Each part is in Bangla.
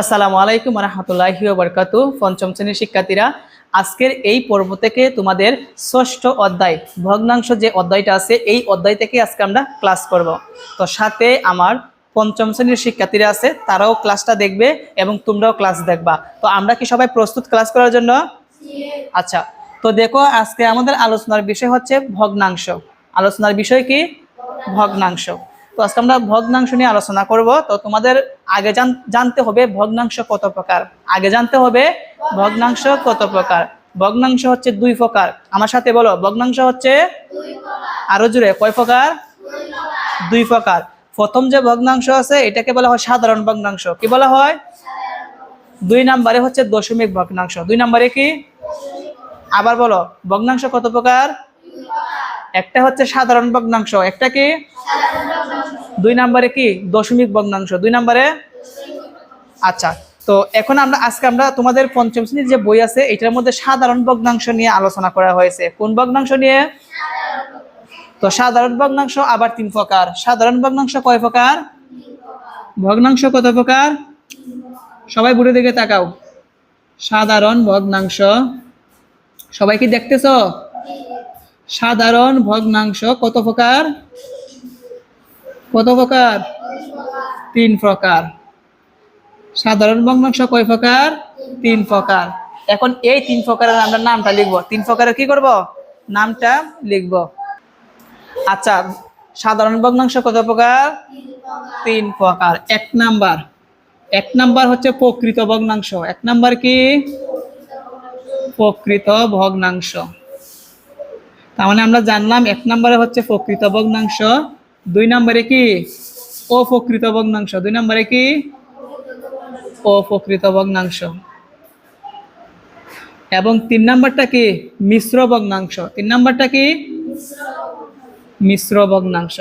আসসালামু আলাইকুম রহমতুল্লাহি বরকাতু। পঞ্চম শ্রেণির শিক্ষার্থীরা, আজকের এই পর্ব থেকে তোমাদের ষষ্ঠ অধ্যায়, ভগ্নাংশ যে অধ্যায়টা আছে, এই অধ্যায় থেকে আজকে আমরা ক্লাস করব। তো সাথে আমার পঞ্চম শ্রেণির শিক্ষার্থীরা আছে, তারাও ক্লাসটা দেখবে এবং তোমরাও ক্লাস দেখবা। তো আমরা কি সবাই প্রস্তুত ক্লাস করার জন্য? আচ্ছা তো দেখো আজকে আমাদের আলোচনার বিষয় হচ্ছে ভগ্নাংশ। আলোচনার বিষয় কি? ভগ্নাংশ। তো আজকে আমরা ভগ্নাংশ নিয়ে আলোচনা করব। তো তোমাদের আগে জান- জানতে হবে ভগ্নাংশ কত প্রকার। আগে জানতে হবে ভগ্নাংশ কত প্রকার। ভগ্নাংশ হচ্ছে দুই প্রকার। আমার সাথে বলো, ভগ্নাংশ হচ্ছে আরও জুড়ে কয় প্রকার? দুই প্রকার। প্রথম যে ভগ্নাংশ আছে, এটাকে বলা হয় সাধারণ ভগ্নাংশ। কি বলা হয়? দুই নম্বরে হচ্ছে দশমিক ভগ্নাংশ। দুই নম্বরে কি? আবার বলো, ভগ্নাংশ কত প্রকার? একটা হচ্ছে সাধারণ ভগ্নাংশ, একটা কি? দুই নম্বরে কি? দশমিক ভগ্নাংশ। দুই নম্বরে? আচ্ছা তো এখন আমরা, আজকে আমরা তোমাদের পঞ্চম শ্রেণির যে বই আছে, এটার মধ্যে সাধারণ ভগ্নাংশ নিয়ে আলোচনা করা হয়েছে। কোন ভগ্নাংশ নিয়ে? তো সাধারণ ভগ্নাংশ আবার তিন প্রকার। সাধারণ ভগ্নাংশ কয় প্রকার? ভগ্নাংশ কত প্রকার? সবাই বুড়ে দিকে তাকাও। সাধারণ ভগ্নাংশ। সবাই কি দেখতেছ? সাধারণ ভগ্নাংশ কত প্রকার? কত প্রকার? তিন প্রকার। সাধারণ ভগ্নাংশ কয় প্রকার? তিন প্রকার। এখন এই তিন প্রকারের আমরা নামটা লিখব। তিন প্রকারের কি করব? নামটা লিখব। আচ্ছা সাধারণ ভগ্নাংশ কত প্রকার? তিন প্রকার। এক নাম্বার। এক নাম্বার হচ্ছে প্রকৃত ভগ্নাংশ। এক নাম্বার কি? প্রকৃত ভগ্নাংশ। তার মানে আমরা জানলাম এক নাম্বারে হচ্ছে প্রকৃত ভগ্নাংশ। দুই নম্বরে কি? অপকৃত ভগ্নাংশ। দুই নম্বরে কি? অপকৃত ভগ্নাংশ। এবং তিন নম্বরটা কি? মিশ্র ভগ্নাংশ। তিন নম্বরটা কি? মিশ্র ভগ্নাংশ।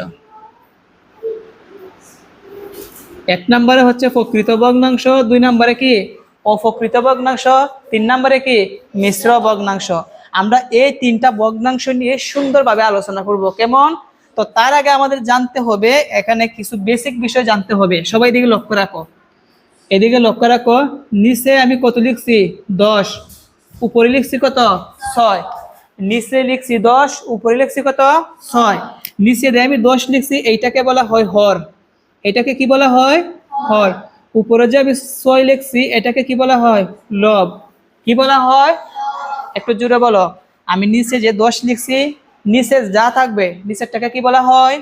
এক নম্বরে হচ্ছে প্রকৃত ভগ্নাংশ, দুই নম্বরে কি? অপকৃত ভগ্নাংশ, তিন নম্বরে কি? মিশ্র ভগ্নাংশ। আমরা এই তিনটা ভগ্নাংশ নিয়ে সুন্দরভাবে আলোচনা করব। কেমন? তো তার আগে আমাদের জানতে হবে, এখানে কিছু বেসিক বিষয় জানতে হবে। সবাই এদিকে লক্ষ্য রাখো। এদিকে লক্ষ্য রাখো, নিচে আমি কত লিখছি? দশ। উপরে লিখছি কত? ছয়। নিচে লিখছি দশ, উপরে লিখছি কত? ছয়। নিচে দিয়ে আমি দশ লিখছি, এইটাকে বলা হয় হর। এটাকে কি বলা হয়? হর। উপরে যে আমি ছয় লিখছি, এটাকে কি বলা হয়? লব। কি বলা হয়? একটু জোরে বলো। আমি নিচে যে দশ লিখছি নিচে যা থাকবে, নিচেরটাকে কি বলা হয়?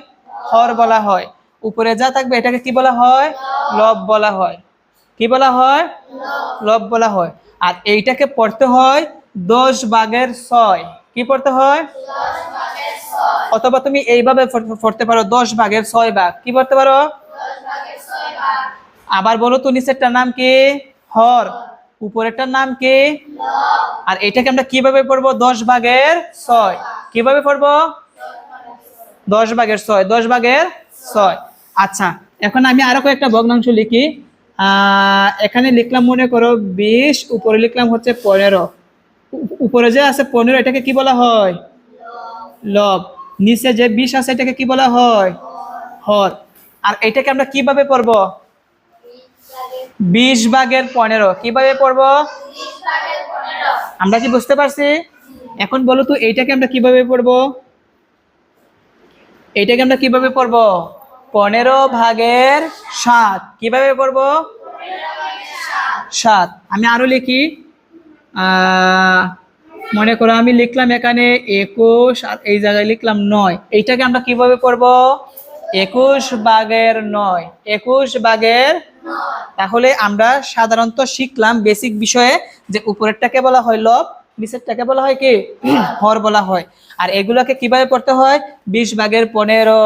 হর বলা হয়। উপরে যা থাকবে, এটাকে কি বলা হয়? লব বলা হয়। কি বলা হয়? লব বলা হয়। আর এইটাকে পড়তে হয় দশ ভাগের ছয়। কি পড়তে হয়? অথবা তুমি এইভাবে পড়তে পারো দশ ভাগের ছয় ভাগ। কি পড়তে পারো? আবার বলো তো নিচেরটার নাম কি? হর উপরেরটার নাম কি? আর এটাকে আমরা কীভাবে পড়ব? দশ ভাগের ছয়। কীভাবে পড়ব? দশ ভাগের ছয়। দশ ভাগের ছয়। আচ্ছা এখন আমি আরও কয়েকটা ভগ্নাংশ লিখি। এখানে লিখলাম, মনে করো, বিশ, উপরে লিখলাম হচ্ছে পনেরো। উপরে যে আছে পনেরো, এটাকে কি বলা হয়? লব। নিচে যে বিশ আছে, এটাকে কি বলা হয়? হর। আর এটাকে আমরা কীভাবে পড়ব? বিশ ভাগের পনেরো। কীভাবে পড়ব? আমরা কি বুঝতে পারছি? এখন বলো তো, এইটাকে আমরা কীভাবে পড়ব? এইটাকে আমরা কীভাবে পড়ব? পনেরো ভাগের সাত। কীভাবে পড়ব? সাত। আমি আরও লিখি। মনে করো আমি লিখলাম এখানে একুশ, আর এই জায়গায় লিখলাম নয়। এইটাকে আমরা কীভাবে পড়ব? একুশ ভাগের নয়। একুশ ভাগের তাহলে আমরা সাধারণত শিখলাম বেসিক বিষয়ে যে উপরেরটাকে বলা হয় লব নিচেরটাকে বলা হয় কি? হর বলা হয়। আর এগুলোকে কীভাবে পড়তে হয়? বিশ ভাগের পনেরো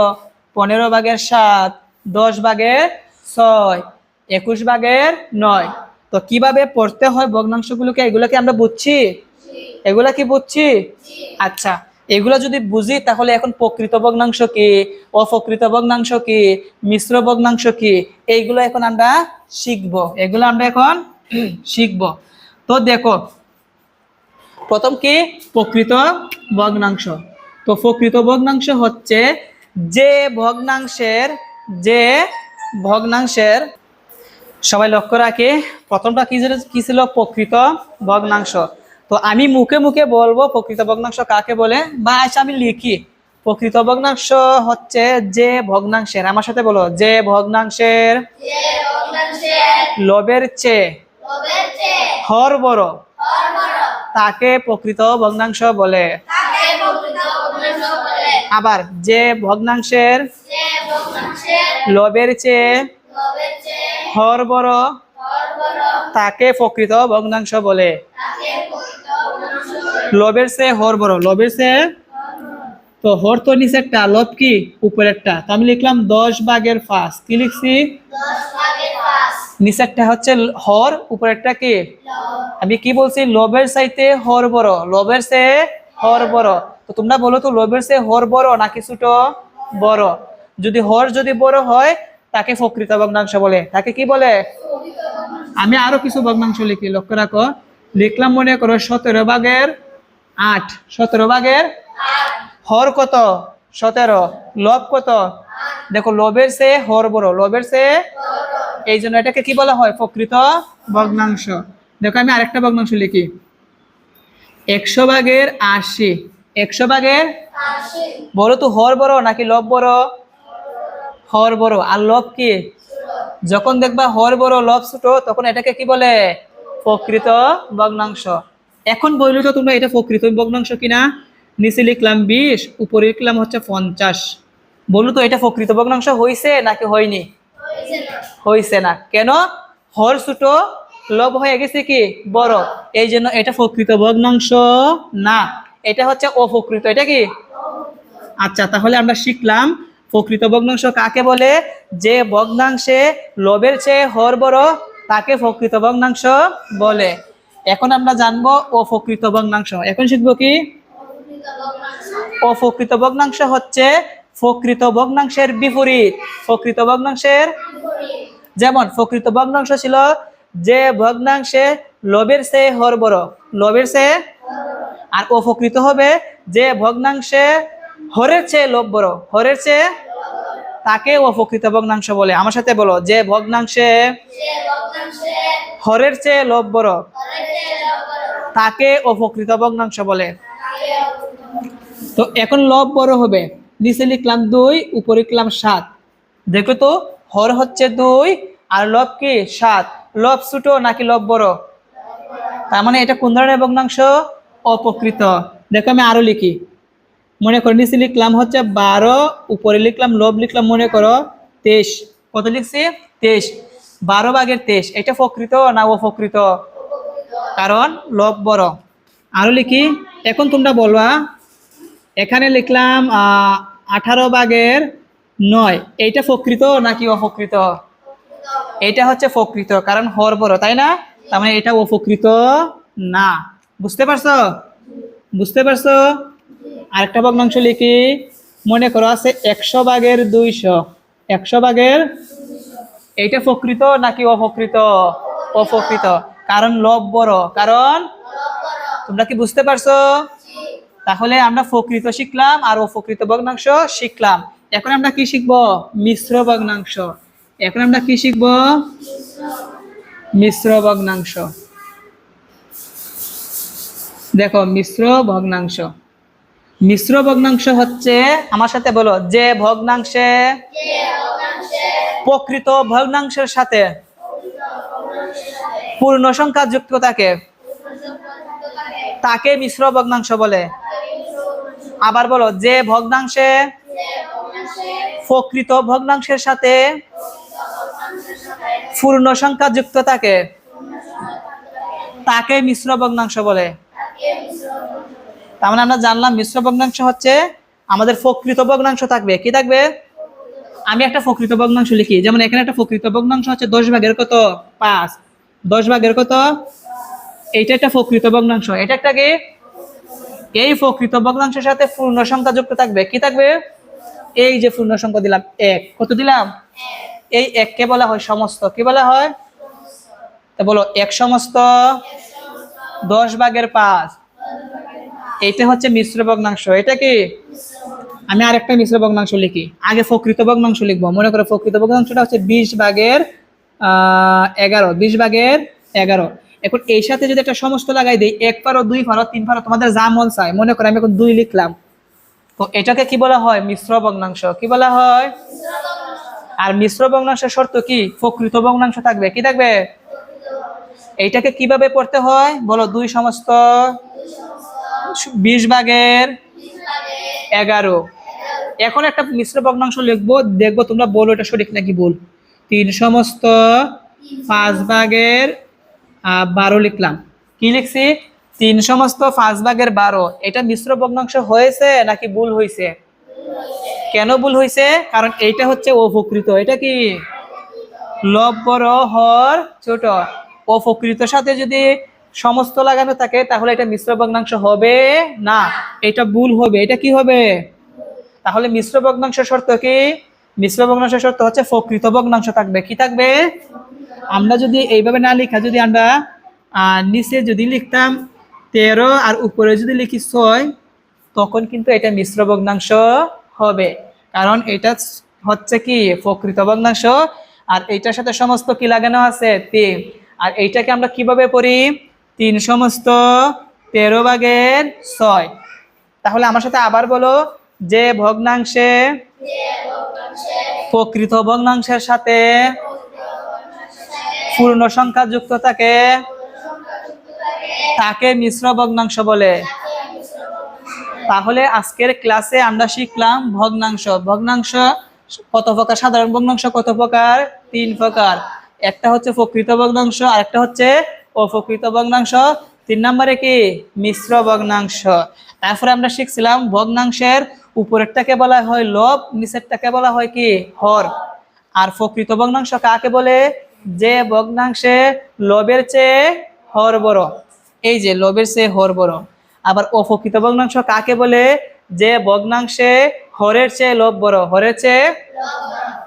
পনেরো ভাগের সাত দশ ভাগের ছয় একুশ ভাগের নয়। তো কীভাবে পড়তে হয় ভগ্নাংশগুলোকে? এগুলোকে আমরা বুঝছি? এগুলা কি বুঝছি? আচ্ছা। এগুলো যদি বুঝি, তাহলে এখন প্রকৃত ভগ্নাংশ কি? অপ্রকৃত ভগ্নাংশ কি? মিশ্র ভগ্নাংশ কি? এইগুলো এখন আমরা শিখব। এগুলো আমরা এখন শিখব। তো দেখো, প্রথম কি? প্রকৃত ভগ্নাংশ। তো প্রকৃত ভগ্নাংশ হচ্ছে যে ভগ্নাংশের যে ভগ্নাংশের, সবাই লক্ষ্য রাখে, প্রথমটা কি ছিল- কি ছিল? প্রকৃত ভগ্নাংশ। তো আমি মুখে মুখে বলব প্রকৃত ভগ্নাংশ কাকে বলে? বা আচ্ছা আমি লিখি। প্রকৃত ভগ্নাংশ হচ্ছে যে ভগ্নাংশের। আমার সাথে বলো, যে ভগ্নাংশের লবের চেয়ে হর বড় তাকে প্রকৃত ভগ্নাংশ বলে। আবার, যে ভগ্নাংশের লবের চেয়ে হর বড় তাকে প্রকৃত ভগ্নাংশ বলে তাকে প্রকৃত ভগ্নাংশ বলে লবের সে হর বড় লবের চেয়ে তো হর তো নিচেরটা লব কি? উপরেরটা তো আমি লিখলাম দশ ভাগের পাঁচ, কি লিখছি? নিচেরটা হচ্ছে হর উপরেরটা কি? আমি কি বলছি? লবের চাইতে হর বড় লবের সে হর বড়। তো তোমরা বলো তো লবের সে হর বড় নাকি ছোট বড়? যদি হর যদি বড় হয়, তাকে ফকৃত ভগ্নাংশ বলে। তাকে কি বলে? আমি আরও কিছু ভগ্নাংশ লিখি, লক্ষ্য রাখো। লিখলাম মনে করো সতেরো ভাগের আট। সতেরো ভাগের হর কত? সতেরো। লব কত? দেখো লবের সে হর বড়। লবের সে এই জন্য এটাকে কি বলা হয়? প্রকৃত ভগ্নাংশ। দেখো, আমি আরেকটা ভগ্নাংশ লিখি। একশো ভাগের আশি। একশো ভাগের বড় তো হর বড় নাকি লব বড়? হর বড়। আর লব কি? যখন দেখবা হর বড় লব ছোট, তখন এটাকে কি বলে? প্রকৃত ভগ্নাংশ। এখন বলল তো তোমরা এটা প্রকৃত ভগ্নাংশ কিনা? নিচে লিখলাম বিশ উপরে লিখলাম হচ্ছে পঞ্চাশ। বলল তো এটা প্রকৃত ভগ্নাংশ হয়েছে নাকি হয়নি? হয়েছে না। হয়েছে না। কেন? হর ছোট লব হয়ে গেছে কি? বড়। এই জন্য এটা প্রকৃত ভগ্নাংশ না। এটা হচ্ছে অপ্রকৃত। এটা কি? আচ্ছা তাহলে আমরা শিখলাম প্রকৃত ভগ্নাংশ কাকে বলে? যে ভগ্নাংশে লবের চেয়ে হর বড় তাকে প্রকৃত ভগ্নাংশ বলে। এখন আমরা জানব অপকৃত ভগ্নাংশ। এখন শিখব কি? প্রকৃত ভগ্নাংশ হচ্ছে প্রকৃত ভগ্নাংশের বিপরীত। প্রকৃত ভগ্নাংশের যেমন, প্রকৃত ভগ্নাংশ ছিল যে ভগ্নাংশে লবের চেয়ে হর বড় লবের চেয়ে আর অপকৃত হবে যে ভগ্নাংশে হরের চেয়ে লোভ বড় হরের চেয়ে তাকে অপকৃত ভগ্নাংশ বলে। আমার সাথে বলো যে ভগ্নাংশে হরের চেয়ে লোভ বড়। তাকে অপকৃত ভগ্নাংশ বলে। তো এখন লব বড় হবে। নিচে লিখলাম দুই উপরে লিখলাম সাত। দেখো তো হর হচ্ছে দুই আর লব কি? সাত। লব ছোট নাকি লব বড়? তার মানে এটা কোন ধরনের ভগ্নাংশ? অপকৃত। দেখো আমি আরও লিখি। মনে করো নিচে লিখলাম হচ্ছে বারো উপরে লিখলাম লব লিখলাম মনে করো তেইশ। কত লিখছি? তেইশ। বারো ভাগের তেইশ, এটা প্রকৃত না অপকৃত কারণ লব বড়। আরও লিখি, এখন তোমরা বলবা, এখানে লিখলাম আঠারো ভাগের নয়, এইটা প্রকৃত নাকি অপকৃত এটা হচ্ছে প্রকৃত, কারণ হর বড়, তাই না? তার মানে এটা অপকৃত না। বুঝতে পারছ? বুঝতে পারছ? আরেকটা ভগ্নাংশ লিখি, মনে করো আছে একশো ভাগের দুইশো, একশো ভাগের এইটা প্রকৃত নাকি অপকৃত অপকৃত কারণ লব বড়। কারণ? তোমরা কি বুঝতে পারছ? তাহলে আমরা প্রকৃত শিখলাম আর অপকৃত ভগ্নাংশ শিখলাম। এখন আমরা কি শিখব? মিশ্র ভগ্নাংশ। এখন আমরা কি শিখব? মিশ্র ভগ্নাংশ। দেখো, মিশ্র ভগ্নাংশ। মিশ্র ভগ্নাংশ হচ্ছে, আমার সাথে বলো, যে ভগ্নাংশে প্রকৃত ভগ্নাংশের সাথে পূর্ণ সংখ্যা যুক্ত থাকে তাকে মিশ্র ভগ্নাংশ বলে। আবার বলো, যে ভগ্নাংশে প্রকৃত ভগ্নাংশের সাথে পূর্ণ সংখ্যা যুক্ত থাকে তাকে মিশ্র ভগ্নাংশ বলে। তার মানে আমরা জানলাম মিশ্র ভগ্নাংশ হচ্ছে আমাদের প্রকৃত ভগ্নাংশ থাকবে। কি থাকবে? আমি একটা প্রকৃত ভগ্নাংশ লিখি। যেমন এখানে একটা প্রকৃত ভগ্নাংশ হচ্ছে দশ ভাগের কত? পাঁচ। দশ ভাগের কত? এইটা একটা প্রকৃত ভগ্নাংশ। এটা একটা কি? এই প্রকৃত ভগ্নাংশের সাথে পূর্ণ সংখ্যা যুক্ত থাকবে। কি থাকবে? এই যে পূর্ণ সংখ্যা দিলাম, এক। কত দিলাম? এই এককে বলা হয় সমস্ত। কি বলা হয়? তা বলো, এক সমস্ত, দশ ভাগের পাঁচ। এইটা হচ্ছে মিশ্র ভগ্নাংশ। এটা কি? আমি আরেকটা মিশ্র ভগ্নাংশ লিখি। আগে প্রকৃত ভগ্নাংশ লিখব। মনে করো প্রকৃত ভগ্নাংশটা হচ্ছে বিশ ভাগের এগারো। বিশ ভাগের এগারো। এখন এই সাথে যদি একটা সমস্ত লাগাই দিই, এক পারো, দুই পারো, তিন পারো, তোমাদের যা মন চায়। মনে করো আমি এখন দুই লিখলাম। তো এটাকে কি বলা হয়? মিশ্র ভগ্নাংশ। কি বলা হয়? আর মিশ্র ভগ্নাংশের শর্ত কি? প্রকৃত ভগ্নাংশ থাকবে। কি থাকবে? এইটাকে কীভাবে পড়তে হয়? বলো, দুই সমস্ত, বিশ ভাগের এগারো। এখন একটা মিশ্র ভগ্নাংশ লিখব, দেখব তোমরা বলো এটা সঠিক নাকি ভুল। তিন সমস্ত পাঁচ ভাগের বারো লিখলাম। কি লিখছি? তিন সমস্ত পাঁচ ভাগের বারো। এটা মিশ্র ভগ্নাংশ হয়েছে নাকি ভুল হয়েছে কেন ভুল হয়েছে কারণ এইটা হচ্ছে অপকৃত এটা কি? লব বড় হর ছোট। অপকৃতর সাথে যদি সমস্ত লাগানো থাকে, তাহলে এটা মিশ্র ভগ্নাংশ হবে না। এটা ভুল হবে, এটা কি হবে? তাহলে মিশ্র ভগ্নাংশ শর্ত কি? মিশ্র ভগ্নাংশ শর্ত হচ্ছে প্রকৃত ভগ্নাংশ থাকবে। কি থাকবে? আমরা যদি এইভাবে না লিখা, যদি আমরা নিচে যদি লিখতাম তেরো আর উপরে যদি লিখি ছয়, তখন কিন্তু এটা মিশ্র ভগ্নাংশ হবে। কারণ এটা হচ্ছে কি? প্রকৃত ভগ্নাংশ। আর এইটার সাথে সমস্ত কি লাগানো আছে? তিন। আর এইটাকে আমরা কীভাবে পড়ি? তিন সমস্ত তেরো ভাগের ছয়। তাহলে আমার সাথে আবার বলো, যে ভগ্নাংশে প্রকৃত ভগ্নাংশের সাথে পূর্ণ সংখ্যা যুক্ত থাকে, তাকে মিশ্র ভগ্নাংশ বলে। তাহলে আজকের ক্লাসে আমরা শিখলাম ভগ্নাংশ। ভগ্নাংশ কত প্রকার? সাধারণ ভগ্নাংশ কত প্রকার? তিন প্রকার। একটা হচ্ছে প্রকৃত ভগ্নাংশ আর একটা হচ্ছে অপ্রকৃত ভগ্নাংশ। তিন নম্বরে কি? মিশ্র ভগ্নাংশ। তারপরে আমরা শিখছিলাম ভগ্নাংশের উপরেরটাকে বলা হয় লব, নিচেরটাকে বলা হয় কি? হর। আর প্রকৃত ভগ্নাংশ কাকে বলে? যে ভগ্নাংশে লবের চেয়ে হর বড়। এই যে লবের চেয়ে হর বড়। আবার অপকৃত ভগ্নাংশ কাকে বলে? যে ভগ্নাংশে হরের চেয়ে লোভ বড়। হরের চেয়ে?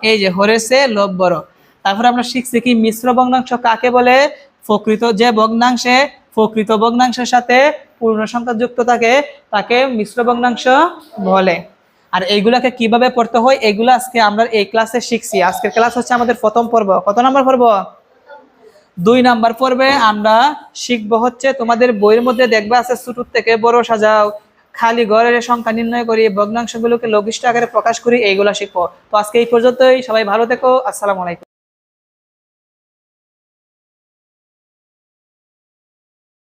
এই যে হরের চেয়ে লোভ বড়। তারপরে আমরা শিখছি কি মিশ্র ভগ্নাংশ কাকে বলে? প্রকৃত যে ভগ্নাংশে, প্রকৃত ভগ্নাংশের সাথে পূর্ণ সংখ্যা যুক্ত থাকে, তাকে মিশ্র ভগ্নাংশ বলে। আর এইগুলাকে কীভাবে পড়তে হয়, এগুলো আজকে আমরা এই ক্লাসে শিখছি। আজকের ক্লাস হচ্ছে আমাদের প্রথম পর্ব। কত নম্বর পর্ব? দুই নাম্বার পর্বে আমরা শিখব হচ্ছে, তোমাদের বইয়ের মধ্যে দেখবে আছে ছোট থেকে বড় সাজাও। খালি ঘরের সংখ্যা নির্ণয় করি, ভগ্নাংশগুলোকে লঘিষ্ঠ আকারে প্রকাশ করি, এইগুলা শিখব। তো আজকে এই পর্যন্তই। সবাই ভালো থেকো। আসসালামু আলাইকুম।